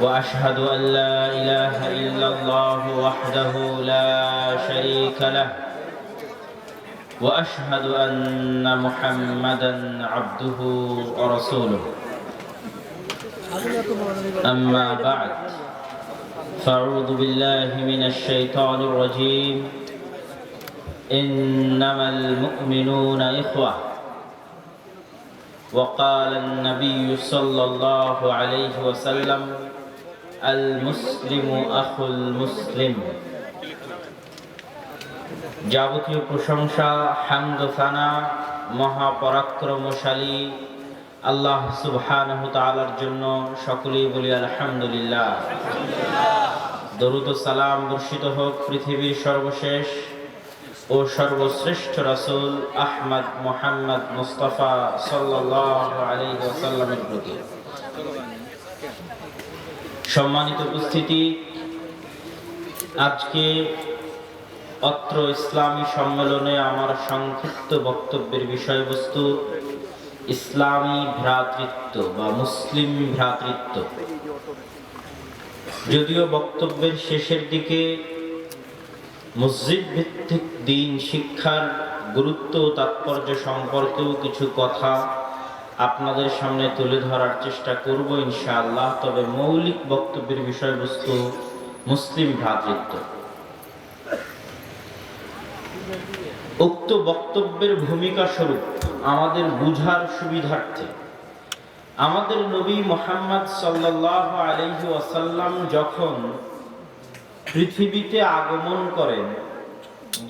وأشهد أن لا إله إلا الله وحده لا شريك له. وأشهد أن محمدا عبده ورسوله. أما بعد فأعوذ بالله من الشيطان الرجيم. إنما المؤمنون إخوة. وقال النبي صلى الله عليه وسلم المسلم أخو المسلم যাবতীয় প্রশংসা হামদ ফানা মহাপরাক্রমশালী আল্লাহ সুবহানাহু তাআলার জন্য সকলেই বলি আলহামদুলিল্লাহ দরুদ ও সালাম বর্ষিত হোক পৃথিবীর সর্বশেষ ও সর্বশ্রেষ্ঠ রাসূল আহমদ মোহাম্মদ মুস্তাফা সাল্লাল্লাহু আলাইহি ওয়াসাল্লামের প্রতি সম্মানিত উপস্থিতি। আজকে অত্র ইসলামী সম্মেলনে আমার সংক্ষিপ্ত বক্তব্যের বিষয়বস্তু, ইসলামী ভ্রাতৃত্ব বা মুসলিম ভ্রাতৃত্ব। যদিও বক্তব্যের শেষের দিকে মসজিদ ভিত্তিক দিন শিক্ষার গুরুত্ব তাৎপর্য সম্পর্কেও কিছু কথা আপনাদের সামনে তুলে ধরার চেষ্টা করব ইনশাআল্লাহ, তবে মৌলিক বক্তব্যের বিষয়বস্তু মুসলিম ভ্রাতৃত্ব। উক্ত বক্তব্যের ভূমিকা স্বরূপ আমাদের বুঝার সুবিধার্থে। আমাদের নবী মোহাম্মদ সাল্লাহ আলহি ওয়াসাল্লাম যখন পৃথিবীতে আগমন করেন,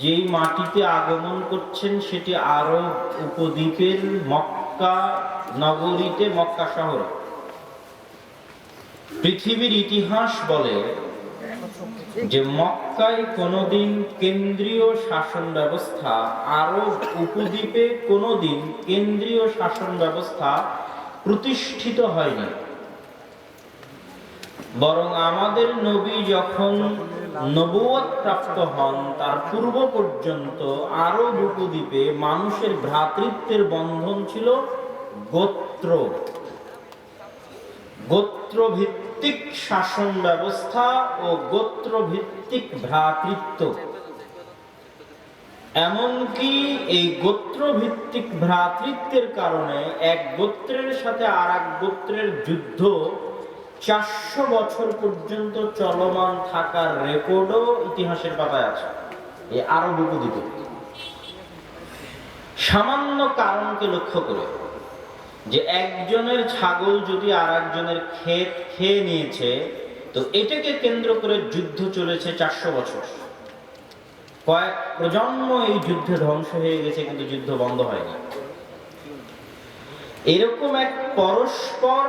যেই মাটিতে আগমন করছেন সেটি আরব উপদ্বীপের মক্কা নগরীতে মক্কা শহরে। পৃথিবীর ইতিহাস বলে যে মক্কায় কোনোদিন কেন্দ্রীয় শাসন ব্যবস্থা আরব উপদ্বীপে কোনোদিন কেন্দ্রীয় শাসন ব্যবস্থা প্রতিষ্ঠিত হয়নি। বরং আমাদের নবী যখন নবুয়ত প্রাপ্ত হন, তার পূর্ব পর্যন্ত আরব উপদ্বীপে মানুষের ভ্রাতৃত্বের বন্ধন ছিল গোত্র। গোত্র ভিত্তিক শাসন ব্যবস্থা ও গোত্র ভিত্তিক ভ্রাতৃত্ব। এমনকি এই গোত্র ভিত্তিক ভ্রাতৃত্বের কারণে এক গোত্রের সাথে আর এক গোত্রের যুদ্ধ চারশো বছর পর্যন্ত চলমান থাকার রেকর্ডও ইতিহাসের পাতায় আছে। এই আরব উপদ্বীপে সামান্য কারণকে লক্ষ্য করে যে একজনের ছাগল যদি আর একজনের ক্ষেত খেয়ে নিয়েছে, তো এটাকে কেন্দ্র করে যুদ্ধ চলেছে চারশো বছর। কয়েক প্রজন্ম এই যুদ্ধে ধ্বংস হয়ে গেছে, কিন্তু যুদ্ধ বন্ধ হয়নি। এরকম এক পরস্পর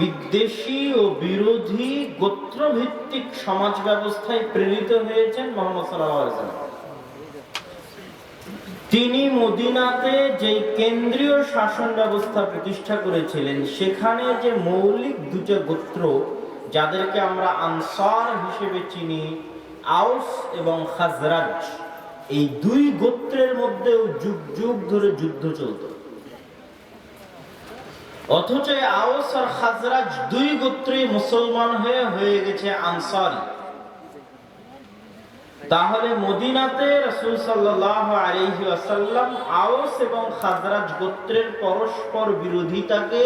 বিদ্বেষী ও বিরোধী গোত্রভিত্তিক সমাজ ব্যবস্থায় প্রেরিত হয়েছেন মোহাম্মদ সাল্লাহ তিনি মদিনাতে যে কেন্দ্রীয় শাসন ব্যবস্থা প্রতিষ্ঠা করেছিলেন, সেখানে যে মৌলিক দুটো গোত্র, যাদেরকে আমরা আনসার হিসেবে চিনি আউস এবং খাজরাজ, এই দুই গোত্রের মধ্যেও যুগ যুগ ধরে যুদ্ধ চলত। অথচ আউস আর খাজরাজ দুই গোত্রে মুসলমান হয়ে হয়ে গেছে আনসারি। তাহলে মদিনাতে রসুল সাল্লাহ আলহি আসাল্লাম আউস এবং খাজরাজ গোত্রের পরস্পর বিরোধিতাকে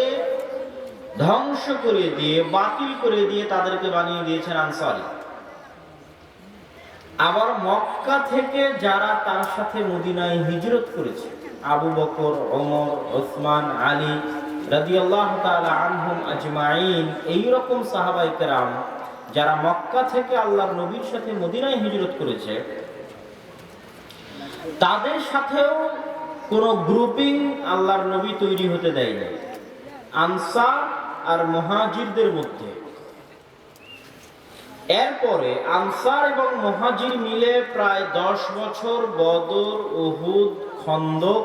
ধ্বংস করে দিয়ে, বাতিল করে দিয়ে তাদেরকে বানিয়ে দিয়েছেন আনসারি। আবার মক্কা থেকে যারা তার সাথে মদিনায় হিজরত করেছে, আবু বকর, ওমর, ওসমান, আলী রাদিয়াল্লাহ তাআলা আনহুম আজমাইন এই রকম সাহাবাই কেরাম যারা মক্কা থেকে আল্লাহর নবীর সাথে মদিনায় হিজরত করেছে, তাদের সাথেও কোনো গ্রুপিং আল্লাহর নবী তৈরি হতে দেয়নি। আনসার আর মহাজিরদের মধ্যে। এরপরে আনসার এবং মহাজির মিলে প্রায় দশ বছর বদর, উহুদ, খন্দক,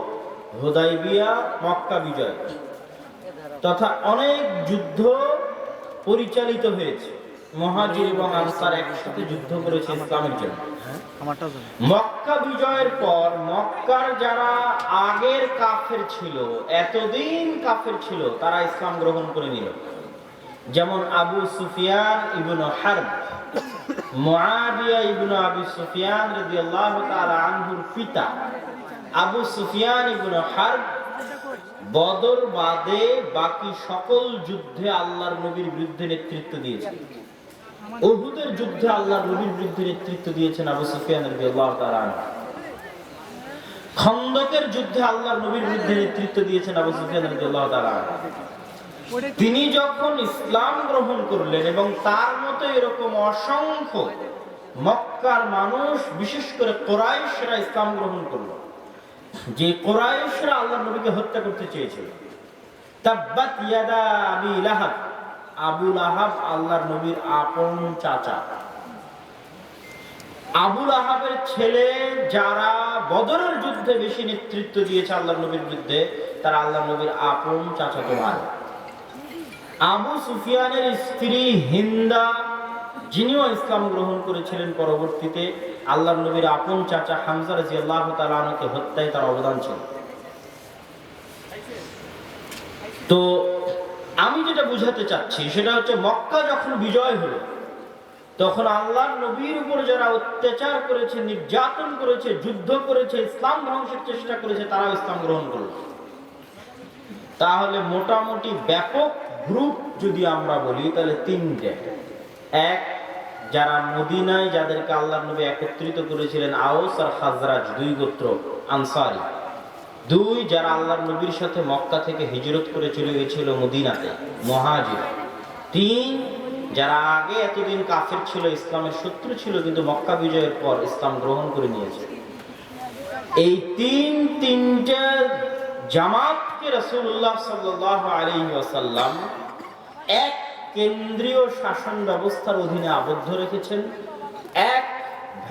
হুদাইবিয়া, মক্কা বিজয় তথা অনেক যুদ্ধ পরিচালিত হয়েছে। মহাজির এবং আনসার একসাথে যুদ্ধ করেছে ইসলামের জন্য। মক্কা বিজয়ের পর মক্কার যারা আগের কাফের ছিল এতদিন কাফের ছিল তারা ইসলাম গ্রহণ করে নিল। যেমন আবু সুফিয়ান ইবনু হারব মুআবিয়া ইবনু আবু সুফিয়ান রাদিয়াল্লাহু তাআলা আনহুর পিতা আবু সুফিয়ান ইবনু হারব বদর বাদে বাকি সকল যুদ্ধে আল্লাহর নবীর বিরুদ্ধে নেতৃত্ব দিয়েছেন উহুদের যুদ্ধে আল্লাহর নবীর বিরুদ্ধে নেতৃত্ব দিয়েছেন আবু সুফিয়ান। খন্দকের যুদ্ধে আল্লাহর নবীর বিরুদ্ধে নেতৃত্ব দিয়েছেন আবু সুফিয়ান। তিনি যখন ইসলাম গ্রহণ করলেন এবং তার মতো এরকম অসংখ্য মক্কার মানুষ, বিশেষ করে কোরাইশরা ইসলাম গ্রহণ করল, যে কোরাইশরা আল্লাহ নবীকে হত্যা করতে চেয়েছিল তাব্বাত ইয়াদা আবি লাহাব আবু লাহাব আল্লাহর নবীর আপন চাচা। আবু লাহাবের ছেলে যারা বদরের যুদ্ধে বেশি নেতৃত্ব দিয়েছে আল্লাহ নবীর বিরুদ্ধে, তারা আল্লাহ নবীর আপন চাচাতো ভাই। আবু সুফিয়ানের স্ত্রী হিন্দা, যিনিও ইসলাম গ্রহণ করেছিলেন পরবর্তীতে আল্লাহ নবীর আপন চাচা হামজা রাজি আল্লাহ তালাকে হত্যায় তার অবদান ছিল। তো আমি যেটা বুঝাতে চাচ্ছি, সেটা হচ্ছে মক্কা যখন বিজয় হলো, তখন আল্লাহ নবীর উপর যারা অত্যাচার করেছে, নির্যাতন করেছে, যুদ্ধ করেছে, ইসলাম ধ্বংসের চেষ্টা করেছে, তারাও ইসলাম গ্রহণ করল। তাহলে মোটামুটি ব্যাপক গ্রুপ যদি আমরা বলি, তাহলে তিনটে। এক, যারা মদিনায়, যাদেরকে আল্লাহ নবী একত্রিত করেছিলেন আউস আর হাজরাজ দুই গোত্র, আনসারি। দুই, যারা আল্লাহ নবীর সাথে মক্কা থেকে হিজরত করে চলে গেছিল মদিনাতে, মহাজির। তিন, যারা আগে এতদিন কাফের ছিল, ইসলামের শত্রু ছিল, কিন্তু মক্কা বিজয়ের পর ইসলাম গ্রহণ করে নিয়েছে। এই তিন, তিনটা জামাতকে রসুল্লাহ সাল্লাহ আলী ওয়াসাল্লাম এক কেন্দ্রীয় শাসন ব্যবস্থার অধীনে আবদ্ধ রেখেছেন।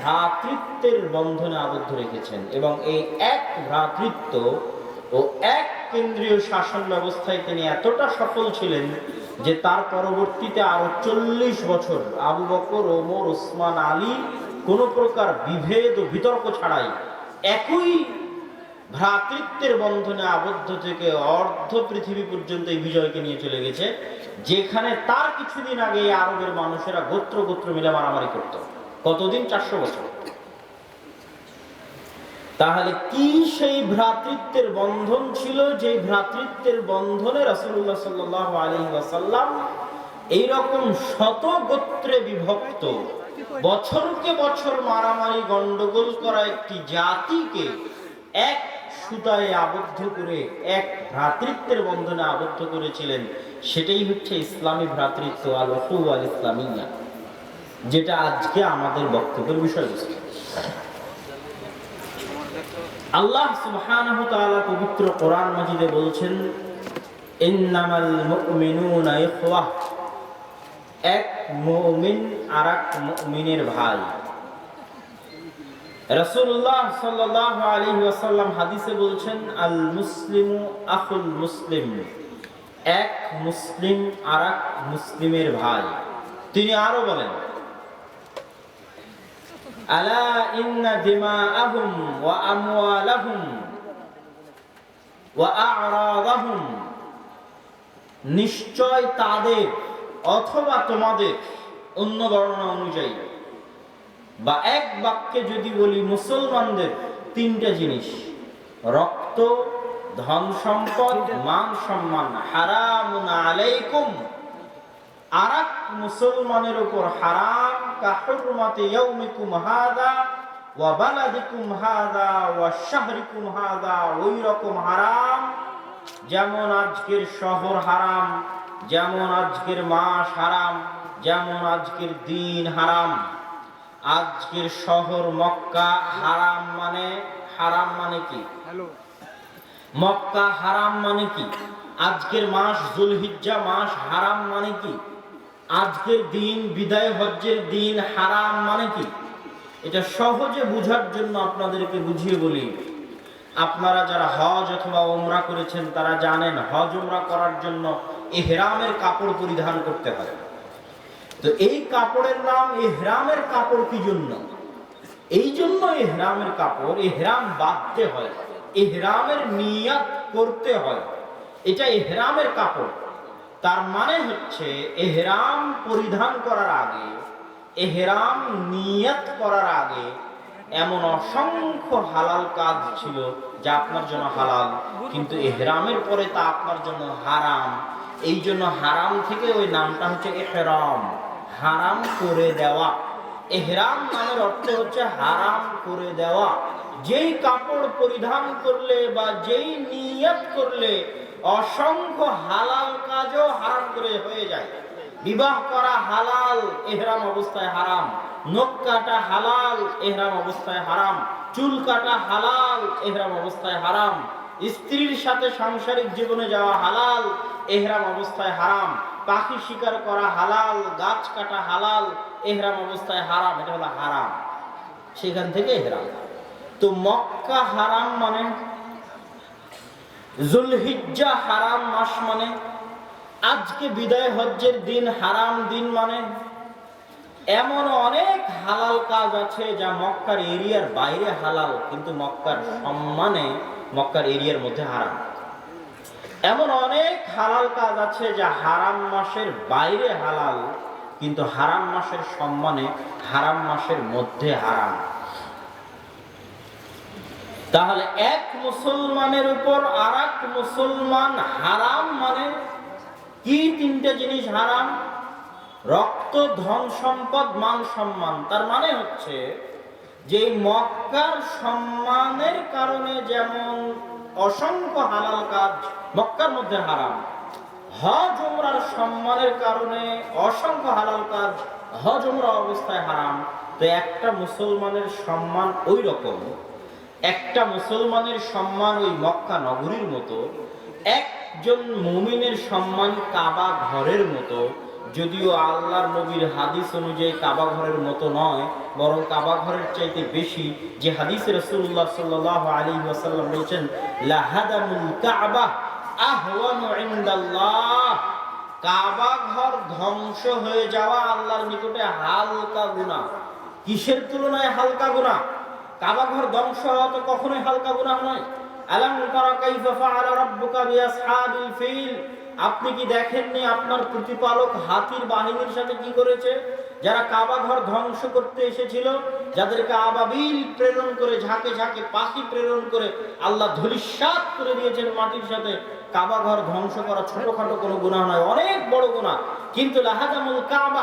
ভ্রাতৃত্বের বন্ধনে আবদ্ধ রেখেছেন এবং এই এক ভ্রাতৃত্ব ও এক কেন্দ্রীয় শাসন ব্যবস্থায় তিনি এতটা সফল ছিলেন যে তার পরবর্তীতে আরও চল্লিশ বছর আবু বকর, ওমর, ওসমান, আলী কোনো প্রকার বিভেদ ও বিতর্ক ছাড়াই একই ভ্রাতৃত্বের বন্ধনে আবদ্ধ থেকে অর্ধ পৃথিবী পর্যন্ত এই বিজয়কে নিয়ে চলে গেছে, যেখানে তার কিছুদিন আগে আরবের মানুষেরা গোত্র গোত্র মিলে মারামারি করত। কতদিন? চারশো বছর। তাহলে কি সেই ভ্রাতৃত্বের বন্ধন ছিল যে ভ্রাতৃত্বের বন্ধনে রাসূলুল্লাহ সাল্লাল্লাহু আলাইহি এইরকম শত গোত্রে বিভক্ত, বছরকে বছর মারামারি গন্ডগোল করা একটি জাতিকে এক সুতায় আবদ্ধ করে, এক ভ্রাতৃত্বের বন্ধনে আবদ্ধ করেছিলেন, সেটাই হচ্ছে ইসলামী ভ্রাতৃত্ব আল আল ইসলামিয়া যেটা আজকে আমাদের বক্তব্যের বিষয়বস্তু আল্লাহ সুবহানাহু ওয়া তাআলা পবিত্র কোরআন মাজিদে বলছেন, ইন্নামাল মুমিনুনা ইখওয়াহ এক মুমিন আরেক মুমিনের ভাই। রাসূলুল্লাহ সাল্লাল্লাহু আলাইহি ওয়াসাল্লাম হাদিসে বলছেন, আল মুসলিমু আখুল মুসলিম। এক মুসলিম আরেক মুসলিমের ভাই। তিনি আরও বলেন আলা ইন্না দিমাআহুম ওয়া আমওয়ালাহুম ওয়া আ'রাদাহুম। নিশ্চয় তাদের অথবা তোমাদের অন্য বর্ণনা অনুযায়ী। বা এক বাক্যে যদি বলি মুসলমানদের তিনটা জিনিস। রক্ত, ধন সম্পদ, মান সম্মান। হারামুন আলাইকুম। আরাক মুসলমানের উপর হারাম কাহুরমাতে ইয়াউমিকুম হাদা ওয়া বালাদিকুম হাদা ওয়া শাহরিকুম হাদা ওই রকম হারাম যেমন আজকের শহর হারাম যেমন আজকের মাস হারাম যেমন আজকের দিন হারাম। আজকের শহর মক্কা হারাম মানে হারাম মানে কি? মক্কা হারাম মানে কি? আজকের মাস জুলহিজ্জা মাস হারাম মানে কি? আজকের দিন বিদায় হজ্জের দিন হারাম মানে কি? এটা সহজে বুঝার জন্য আপনাদেরকে বুঝিয়ে বলি। আপনারা যারা হজ অথবা ওমরা করেছেন, তারা জানেন হজ ওমরা করার জন্য এহরামের কাপড় পরিধান করতে হয় তো এই কাপড়ের নাম এহরামের কাপড় কি জন্য? এই জন্য এহরামের কাপড়, এহরাম বাঁধতে হয়। এহরামের নিয়াত করতে হয়। এটা এহরামের কাপড়। তার মানে হচ্ছে এহরাম পরিধান করার আগে, এহরাম নিয়াত করার আগে এমন অসংখ্য হালাল কাজ ছিল যা আপনার জন্য হালাল, কিন্তু এহরামের পরে তা আপনার জন্য হারাম। এই জন্য হারাম থেকে ওই নামটা হচ্ছে এহরাম। হারাম করে দেওয়া। এহরাম নামের অর্থ হচ্ছে হারাম করে দেওয়া। যেই কাপড় পরিধান করলে বা যেই নিয়ত করলে অসংখ্য হালাল কাজও হারাম করে হয়ে যায়। বিবাহ করা হালাল, এহরাম অবস্থায় হারাম। নখ কাটা হালাল, এহরাম অবস্থায় হারাম। চুল কাটা হালাল, এহরাম অবস্থায় হারাম। স্ত্রীর সাথে সাংসারিক জীবনে যাওয়া হালাল, এহরাম অবস্থায় হারাম। পাখি শিকার করা হালাল, গাছ কাটা হালাল, এহরাম অবস্থায় হারাম। এটা হলো হারাম। সেখান থেকে এহরাম। তো মক্কা হারাম মানে জুলহিজ্জা হারাম মাস মানে আজকে বিদায় হজ্জের দিন হারাম দিন মানে এমন অনেক হালাল কাজ আছে যা মক্কার এরিয়ার বাইরে হালাল, কিন্তু মক্কার সম্মানে মক্কার এরিয়ার মধ্যে হারাম। এমন অনেক হালাল কাজ আছে যা হারাম মাসের বাইরে হালাল, কিন্তু হারাম মাসের সম্মানে হারাম মাসের মধ্যে হারাম। তাহলে এক মুসলমানের উপর আর এক মুসলমান হারাম মানে কি? তিনটে জিনিস হারাম। রক্ত, ধন সম্পদ, মান সম্মান। তার মানে হচ্ছে যে মক্কার সম্মানের কারণে যেমন অসংখ্য হালাল কাজ মক্কার মধ্যে হারাম, হজ, উমরার সম্মানের কারণে অসংখ্য হালাল কাজ হজ, উমরা অবস্থায় হারাম। তো একটা মুসলমানের সম্মান ওই রকম একটা মুসলমানের সম্মান ওই মক্কা নগরীর মতো, একজন মুমিনের সম্মান কাবা ঘরের মতো, যদিও আল্লাহর নবীর হাদিস অনুযায়ী কাবা ঘরের মতো নয়, বরং কাবা ঘরের চাইতে বেশি যে হাদিস রসুল্লাহ সাল্লাহ আলী ওয়াসাল্লাম বলছেন কাবা ঘর ধ্বংস হয়ে যাওয়া আল্লাহর নিকটে হালকা গুনাহ। কিসের তুলনায় হালকা গুনাহ? কাবা ঘর ধ্বংস হওয়া তো কখনোই হালকা গুনাহ নয়। আলাম তারা কাইফা ফাআলা রাব্বুকা বিআসহাবিল ফিল। আপনি কি দেখেননি আপনার প্রতিপালক হাতির বাহিনীর সাথে কি করেছে? যারা কাবা ঘর ধ্বংস করতে এসেছিল, যাদেরকে আবাবিল প্রেরণ করে, ঝাঁকে ঝাঁকে পাখি প্রেরণ করে আল্লাহ ধলিসাত করে দিয়েছেন মাটির সাথে। কাবা ঘর ধ্বংস করা ছোটখাটো কোনো গুনাহ নয়, অনেক বড় গুনাহ। কিন্তু লাহাজামুল কাবা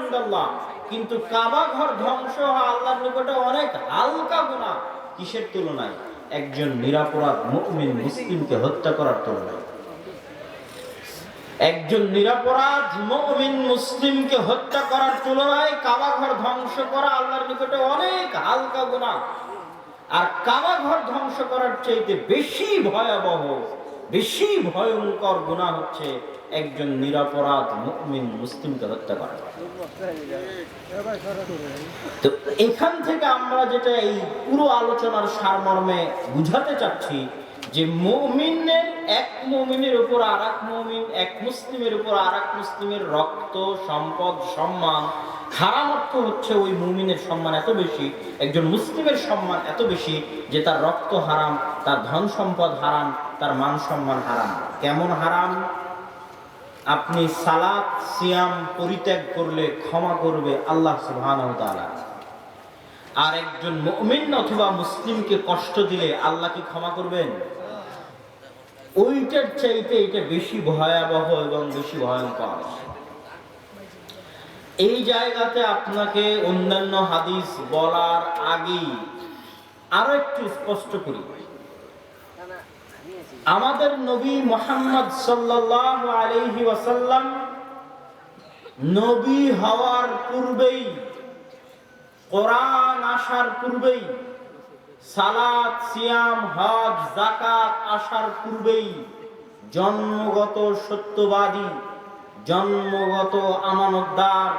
ইনদাল্লাহ। কিন্তু কাবা ঘর ধ্বংস হওয়া আল্লাহর নিকটে অনেক হালকা গুনাহ। কিসের তুলনায়? একজন নিরাপরাধ মুমিন মুসলিমকে হত্যা করার তুলনায়। একজন নিরাপরাধ মুমিন মুসলিমকে হত্যা করার তুলনায় কাবা ঘর ধ্বংস করা আল্লাহর নিকটে অনেক হালকা গুনাহ। আর কাবা ঘর ধ্বংস করার চাইতে বেশি ভয়াবহ বেশি ভয়ঙ্কর গুনাহ হচ্ছে একজন নিরাপরাধ মুমিন মুসলিমকে হত্যা করা। তো এখান থেকে আমরা যেটা এই পুরো আলোচনার সারমর্মে বুঝাতে চাচ্ছি যে মুমিনের এক মুমিনের উপর আর এক মুমিন, এক মুসলিমের উপর আর এক মুসলিমের রক্ত, সম্পদ, সম্মান হারাম অর্থ হচ্ছে ওই মুমিনের সম্মান এত বেশি, একজন মুসলিমের সম্মান এত বেশি যে তার রক্ত হারাম, তার ধন সম্পদ হারাম, তার মান সম্মান হারাম। কেমন হারাম? আপনি সালাত, সিয়াম পরিত্যাগ করলে ক্ষমা করবে আল্লাহ তাআলা। আর একজন মুমিন অথবা মুসলিমকে কষ্ট দিলে আল্লাহ কি ক্ষমা করবেন? ওইটার চাইতে এটা বেশি ভয়াবহ এবং বেশি ভয়ঙ্কর। এই জায়গাতে আপনাকে অন্যান্য হাদিস বলার আগেই আরও একটু স্পষ্ট করি। আমাদের নবী মোহাম্মদ সাল্লাল্লাহু আলাইহি ওয়াসাল্লাম নবী হওয়ার পূর্বেই, কোরআন আসার পূর্বেই, সালাত, সিয়াম, হজ জাকাত আসার পূর্বেই জন্মগত সত্যবাদী জন্মগত আমানতদার,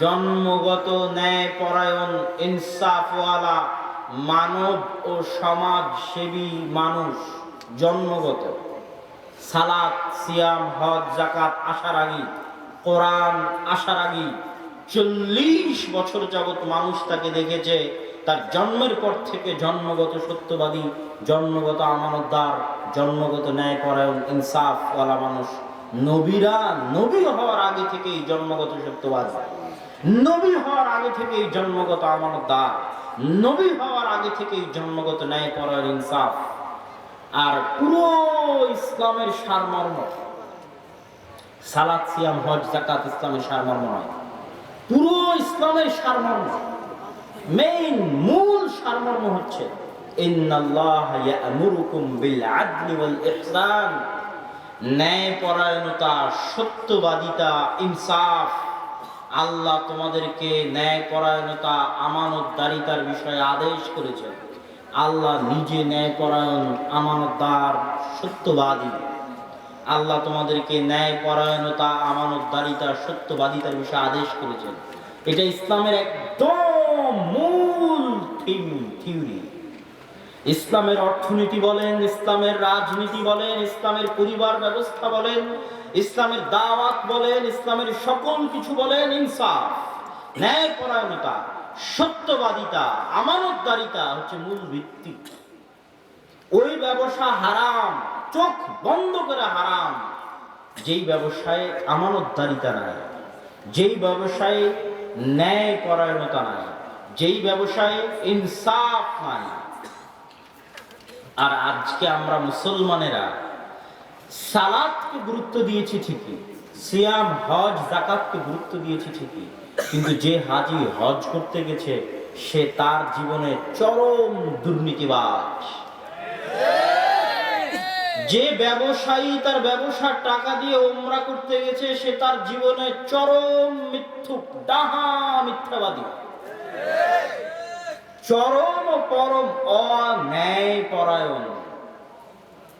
জন্মগত ন্যায় পরায়ণ ইনসাফওয়ালা মানব ও সমাজ সেবী মানুষ জন্মগত। সালাত, সিয়াম, হজ জাকাত আসার আগে, কোরআন আসার আগে চল্লিশ বছর যাবত মানুষ তাকে দেখেছে, তার জন্মের পর থেকে জন্মগত সত্যবাদী, জন্মগত আমানতদার, জন্মগত ন্যায়পরায়ণ ইনসাফওয়ালা মানুষ নবীরা নবী হওয়ার আগে থেকেই জন্মগত সত্যবাদী নবী হওয়ার আগে থেকেই জন্মগত আমানতদার। নবী হওয়ার আগে থেকেই জন্মগত ন্যায়পরায়ণ ইনসাফ। আর পুরো ইসলামের সারমর্ম সালাত সিয়াম, হজ জাকাত ইসলামের সারমর্ম নয়। পুরো ইসলামের সারমর্ম মেইন মূল সারমর্ম হচ্ছে, ইন্নাল্লাহ ইয়া'মুরুকুম বিল আদলি ওয়াল ইহসান। ন্যায়পরায়ণতা, সত্যবাদিতা, ইনসাফ। আল্লাহ তোমাদেরকে ন্যায়পরায়ণতা, আমানতদারিতার বিষয়ে আদেশ করেছেন। আল্লাহ নিজে ন্যায়পরায়ণ, আমানতদার, সত্যবাদী। আল্লাহ তোমাদেরকে ন্যায়পরায়ণতা, আমানতদারিতা, সত্যবাদিতার বিষয়ে আদেশ করেছেন। এটা ইসলামের একদম মূল থিম, থিওরি। ইসলামের অর্থনীতি বলেন, ইসলামের রাজনীতি বলেন, ইসলামের পরিবার ব্যবস্থা বলেন, ইসলামের দাওয়াত বলেন, ইসলামের সকল কিছু বলেন, ইনসাফ, ন্যায়পরায়ণতা, সত্যবাদিতা, আমানতদারিতা হচ্ছে মূল ভিত্তি। ওই ব্যবসা হারাম, চোখ বন্ধ করে হারাম। যেই ব্যবসায় আমানতদারিতা নাই, যেই ব্যবসায় ন্যায় পরায়ণতা নাই, যেই ব্যবসায় ইনসাফ নাই আর আজকে আমরা মুসলমানেরা সালাদকে গুরুত্ব দিয়েছি ঠিকই, সিয়াম, হজ জাকাতকে গুরুত্ব দিয়েছি ঠিকই, কিন্তু যে হাজি হজ করতে গেছে, সে তার জীবনে চরম দুর্নীতিবাজ। যে ব্যবসায়ী তার ব্যবসার টাকা দিয়ে ওমরা করতে গেছে, সে তার জীবনে চরম মিথ্যুক, ডাহা মিথ্যাবাদী। চরম পরম অন্যায় পরায়ণ।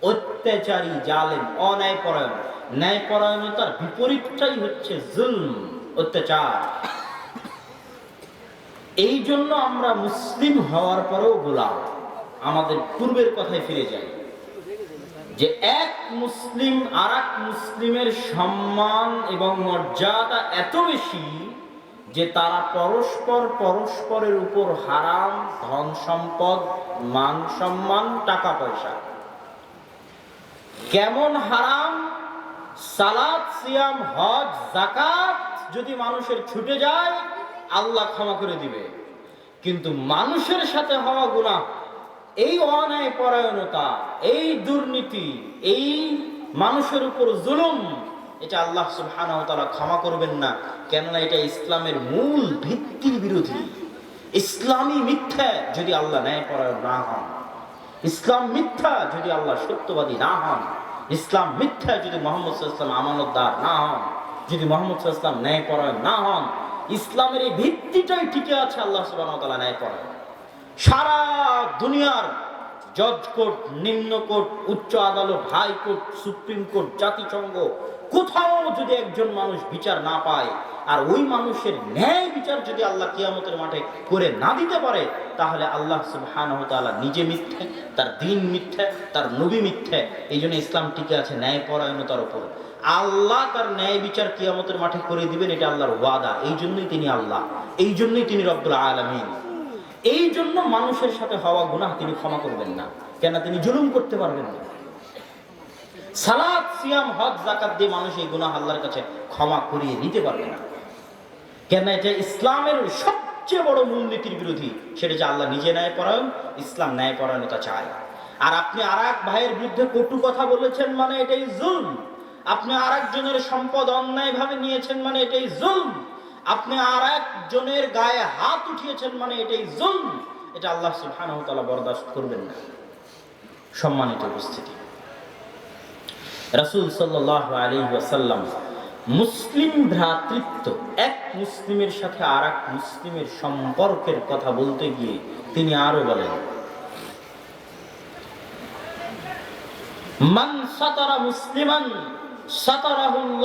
অত্যাচারী, জালেম, অন্যায় পরায়ণ। ন্যায় পরায়ণতার বিপরীতটাই হচ্ছে জুলম, অত্যাচার। এই জন্য আমরা মুসলিম হওয়ার পরেও গোলাম। আমাদের পূর্বের কথায় ফিরে যাই। যে এক মুসলিম আর মুসলিমের সম্মান এবং মর্যাদা এত বেশি যে তারা পরস্পর পরস্পরের উপর হারাম, ধন সম্পদ, মান সম্মান, টাকা পয়সা। কেমন হারাম? সালাদ সিয়াম, হজ জাকাত যদি মানুষের ছুটে যায়, আল্লাহ ক্ষমা করে দিবে। কিন্তু মানুষের সাথে হওয়া গুনাহ, এই অন্যায় পরায়ণতা, এই দুর্নীতি, এই মানুষের উপর জুলুম এটা আল্লাহ সুবহানাহু ওয়া ক্ষমা করবেন না। কেননা এটা ইসলামের মূল ভিত্তির বিরোধী। ইসলামী মিথ্যা যদি আল্লাহ ন্যায় পরায়ণ না হন। ইসলাম মিথ্যা যদি আল্লাহ সত্যবাদী না হন। ইসলাম মিথ্যা যদি মোহাম্মদ সাল্লাম আমানতদার না হন। যদি মোহাম্মদ ন্যায় পরায়ণ না হন, ইসলামের এই ভিত্তিটাই টিকে আছে আল্লাহ সুবহানাহু তাআলা ন্যায় পরায়ণ সারা দুনিয়ার জজ কোর্ট, নিম্ন কোর্ট, উচ্চ আদালত হাইকোর্ট সুপ্রিম কোর্ট, জাতিসংঘ কোথাও যদি একজন মানুষ বিচার না পায়, আর ওই মানুষের ন্যায় বিচার যদি আল্লাহ কিয়ামতের মাঠে করে না দিতে পারে, তাহলে আল্লাহ সুবহানাহু তাআলা নিজে মিথ্যে, তার দিন মিথ্যে, তার নবী মিথ্যে এই জন্য ইসলাম টিকে আছে ন্যায় পরায়ণতার উপর। আল্লাহ তার ন্যায় বিচার কিয়ামতের মাঠে করে দিবেন, এটা আল্লাহর ওয়াদা এই জন্যই তিনি আল্লাহ এই জন্যই তিনি রব্বুল আলামিন। এই জন্য মানুষের সাথে হওয়া গুনাহ তিনি ক্ষমা করবেন না কেন তিনি জুলুম করতে পারবেন না। সালাদ সিয়াম, হজ জাকাত দিয়ে মানুষ এই গুনাহ আল্লাহর কাছে ক্ষমা করিয়ে নিতে পারবে না। কেন এটা ইসলামের সবচেয়ে বড় মূলনীতির বিরোধী। সেটা যে আল্লাহ নিজে ন্যায় পরায়ণ ইসলাম ন্যায় পরায়ণতা চায়। আর আপনি আর এক ভাইয়ের বিরুদ্ধে কটু কথা বলেছেন মানে এটাই জুলম। আপনি আর একজনের সম্পদ অন্যায়ভাবে নিয়েছেন মানে এটাই জুলম। আপনি আর একজনের গায়ে হাত উঠিয়েছেন মানে এটাই জুলম। এটা আল্লাহ সুবহানাহু ওয়া বরদাস্ত করবেন না। সম্মানিত উপস্থিতি। রাসূল সাল্লাল্লাহু আলী ওয়াসাল্লাম মুসলিম ভ্রাতৃত্ব, এক মুসলিমের সাথে আর এক মুসলিমের সম্পর্কের কথা বলতে গিয়ে তিনি আরও বলেন, মান সাতারা মুসলিমান সাতারাহুল্লাহ